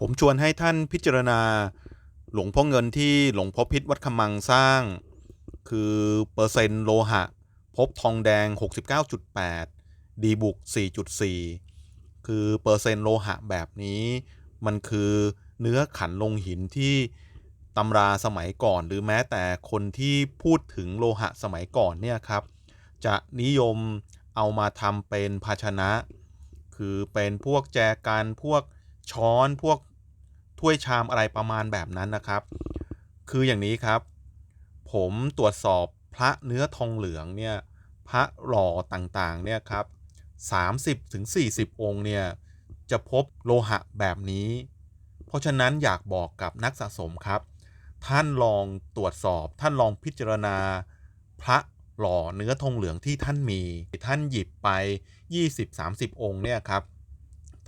ผมชวนให้ท่านพิจารณา หลวงพ่อเงินที่หลวงพ่อพิษวัดคำมังสร้าง คือเปอร์เซ็นต์โลหะ พบทองแดง 69.8 ดีบุก 4.4 คือเปอร์เซ็นต์โลหะแบบนี้ มันคือเนื้อขันลงหินที่ตำราสมัยก่อน หรือแม้แต่คนที่พูดถึงโลหะสมัยก่อนเนี่ยครับ จะนิยมเอามาทำเป็นภาชนะ คือเป็นพวกแจกันพวกช้อนพวก ถ้วยชามอะไรประมาณแบบนั้นนะครับ คืออย่างนี้ครับ ผมตรวจสอบพระเนื้อทองเหลืองเนี่ยพระหล่อต่างๆเนี่ยครับ30ถึงองค์เนี่ยจะพบโลหะแบบนี้ เพราะฉะนั้นอยากบอกกับนักสะสมครับ ท่านลองตรวจสอบ ท่านลองพิจารณา พระหล่อเนื้อทองเหลืองที่ท่านมี ท่านหยิบไป 20-30 องค์เนี่ยครับ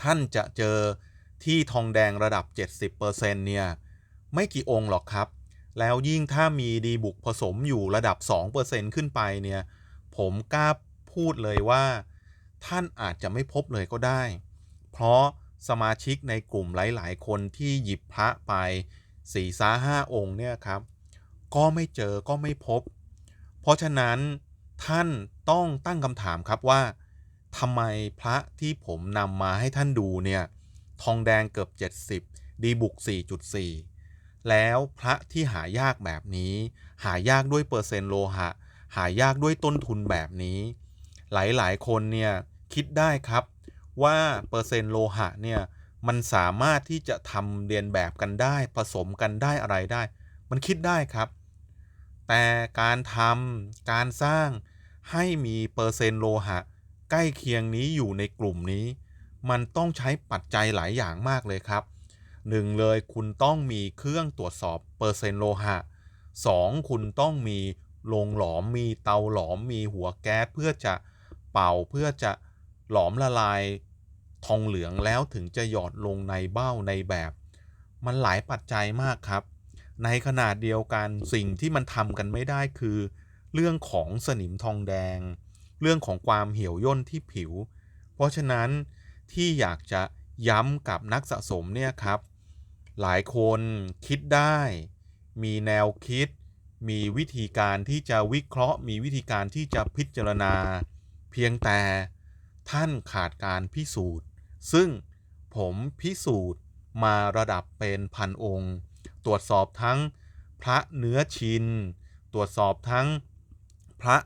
ท่านจะเจอ ที่ทองแดงระดับ 70%เนี่ย ไม่กี่องค์หรอกครับ แล้วยิ่งถ้ามีดีบุกผสมอยู่ระดับ 2%ขึ้นไปเนี่ย ผมกล้าพูดเลยว่า ท่านอาจจะไม่พบเลยก็ได้ เพราะสมาชิกในกลุ่มหลาย ๆ คนที่หยิบพระไปสี่ซ้าห้าองค์เนี่ยครับ ก็ไม่เจอก็ไม่พบ เพราะฉะนั้นท่านต้องตั้งคำถามครับว่าทำไมพระที่ผมนำมาให้ท่านดูเนี่ย ทองแดงเกือบ 70 ดีบุก 4.4 แล้วพระที่หายากแบบนี้ หายากด้วยเปอร์เซ็นต์โลหะ หายากด้วยต้นทุนแบบนี้ หลายๆ คนเนี่ยคิดได้ครับว่าเปอร์เซ็นต์โลหะเนี่ยมันสามารถที่จะทำเรียนแบบกันได้ ผสมกันได้อะไรได้ มันคิดได้ครับ แต่การทำการสร้างให้มีเปอร์เซ็นต์โลหะ ใกล้เคียงนี้อยู่ในกลุ่มนี้ มันต้องใช้ปัจจัยหลายอย่างมากเลยครับหนึ่งเลยคุณต้องมีเครื่องตรวจสอบเปอร์เซ็นต์โลหะสองคุณต้องมีโรงหลอมมีเตาหลอมมีหัวแก๊สเพื่อจะเป่าเพื่อจะหลอมละลายทองเหลืองแล้วถึงจะหยอดลงในเบ้าในแบบ มันหลายปัจจัยมากครับ ในขนาดเดียวกันสิ่งที่มันทำกันไม่ได้คือ เรื่องของสนิมทองแดง เรื่องของความเหี่ยวย่นที่ผิว เพราะฉะนั้น ที่อยากจะย้ำกับนักสะสมเนี่ยครับ หลายคนคิดได้ มีแนวคิด มีวิธีการที่จะวิเคราะห์ มีวิธีการที่จะพิจารณา เพียงแต่ท่านขาดการพิสูจน์ ซึ่งผมพิสูจน์มาระดับเป็นพันองค์ ตรวจสอบทั้งพระเนื้อชิน ตรวจสอบทั้งพระ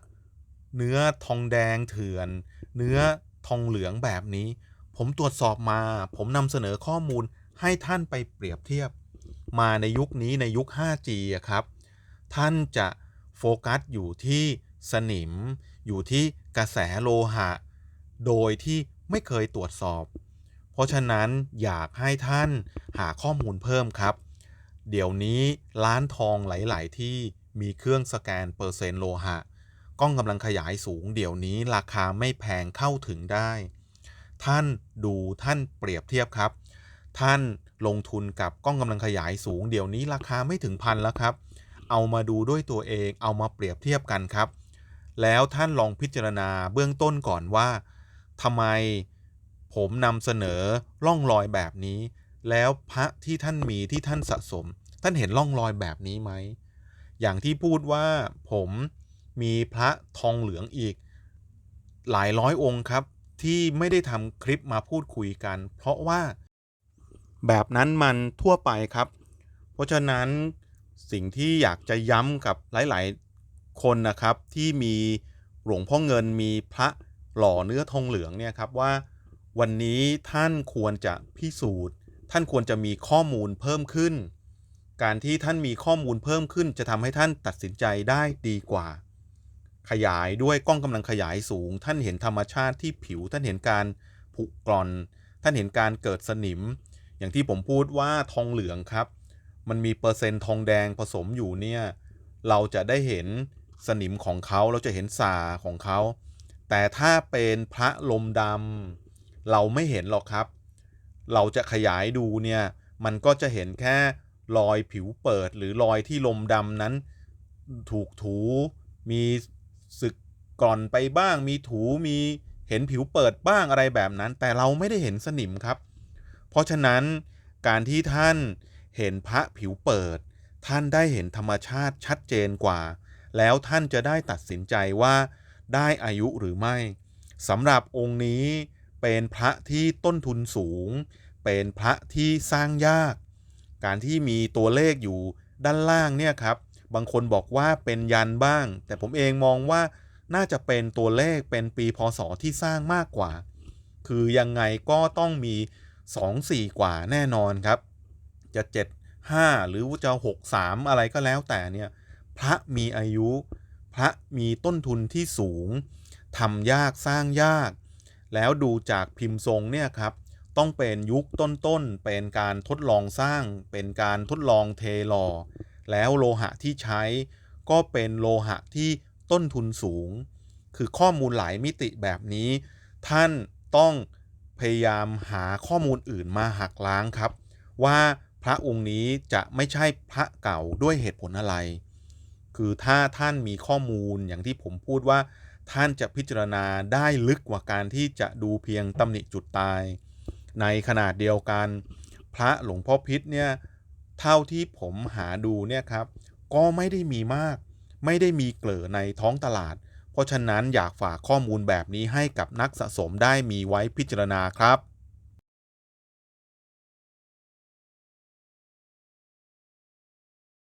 เนื้อทองแดงเถื่อน เนื้อทองเหลืองแบบนี้ ผมตรวจสอบมา ผมนำเสนอข้อมูลให้ท่านไปเปรียบเทียบ มาในยุคนี้ในยุค 5G อะครับ ท่านจะโฟกัสอยู่ที่สนิม อยู่ที่กระแสโลหะ โดยที่ไม่เคยตรวจสอบ เพราะฉะนั้นอยากให้ท่านหาข้อมูลเพิ่มครับ เดี๋ยวนี้ร้านทองหลาย ๆ ที่มีเครื่องสแกนเปอร์เซ็นต์โลหะ กล้องกำลังขยายสูงเดี๋ยวนี้ราคาไม่แพงเข้าถึงได้ ท่านดูท่านเปรียบเทียบครับ ท่านลงทุนกับกล้องกำลังขยายสูง เดี๋ยวนี้ราคาไม่ถึงพันแล้วครับ เอามาดูด้วยตัวเองเอามาเปรียบเทียบกันครับ แล้วท่านลองพิจารณาเบื้องต้นก่อนว่าทำไมผมนำเสนอร่องรอยแบบนี้ แล้วพระที่ท่านมีที่ท่านสะสม ท่านเห็นร่องรอยแบบนี้ไหมอย่างที่พูดว่าผมมีพระทองเหลืองอีก หลายร้อยองค์ครับ ที่ไม่ได้ทำคลิปมาพูดคุยกัน เพราะว่าแบบนั้นมันทั่วไปครับ เพราะฉะนั้นสิ่งที่อยากจะย้ำกับหลายๆ คนนะครับที่มีหลวงพ่อเงินมีพระหล่อเนื้อทองเหลืองเนี่ยครับว่า วันนี้ท่านควรจะพิสูจน์ ท่านควรจะมีข้อมูลเพิ่มขึ้น การที่ท่านมีข้อมูลเพิ่มขึ้น จะทำให้ท่านตัดสินใจได้ดีกว่า ขยายด้วยกล้องกำลังขยายสูง ท่านเห็นธรรมชาติที่ผิว ท่านเห็นการผุกร่อน ท่านเห็นการเกิดสนิม อย่างที่ผมพูดว่าทองเหลืองครับ มันมีเปอร์เซ็นต์ทองแดงผสมอยู่เนี่ย เราจะได้เห็นสนิมของเขา เราจะเห็นสาของเขา แต่ถ้าเป็นพระลมดำเราไม่เห็นหรอกครับ เราจะขยายดูเนี่ย มันก็จะเห็นแค่รอยผิวเปิดหรือรอยที่ลมดำนั้น ถูกถูมี สึกก่อนไปบ้างมีถูมีเห็นผิวเปิดบ้างอะไรแบบนั้น แต่เราไม่ได้เห็นสนิมครับ เพราะฉะนั้นการที่ท่านเห็นพระผิวเปิด ท่านได้เห็นธรรมชาติชัดเจนกว่า แล้วท่านจะได้ตัดสินใจว่าได้อายุหรือไม่สำหรับองค์นี้เป็นพระที่ต้นทุนสูง เป็นพระที่สร้างยาก การที่มีตัวเลขอยู่ด้านล่างเนี่ยครับ บางคนบอกว่าเป็นยันบ้าง แต่ผมเองมองว่าน่าจะเป็นตัวเลขเป็นปีพศที่สร้างมากกว่า คือยังไงก็ต้องมี 2 4 กว่าแน่นอนครับ จะ 7 5 หรือจะ 6 3 อะไรก็แล้วแต่เนี่ย พระมีอายุ พระมีต้นทุนที่สูงทำยากสร้างยาก แล้วดูจากพิมพ์ทรงเนี่ยครับต้องเป็นยุคต้นๆ เป็นการทดลองสร้าง เป็นการทดลองเทหล่อ แล้วโลหะที่ใช้ก็เป็นโลหะที่ต้นทุนสูง คือข้อมูลหลายมิติแบบนี้ ท่านต้องพยายามหาข้อมูลอื่นมาหักล้างครับ ว่าพระองค์นี้จะไม่ใช่พระเก่าด้วยเหตุผลอะไร คือถ้าท่านมีข้อมูลอย่างที่ผมพูดว่า ท่านจะพิจารณาได้ลึกกว่าการที่จะดูเพียงตำหนิจุดตาย ในขนาดเดียวกัน พระหลวงพ่อพิษเนี่ย เท่าที่ผมหาดูเนี่ยครับก็ไม่ได้มีมาก ไม่ได้มีเกลือในท้องตลาด เพราะฉะนั้นอยากฝากข้อมูลแบบนี้ให้กับนักสะสมได้มีไว้พิจารณาครับ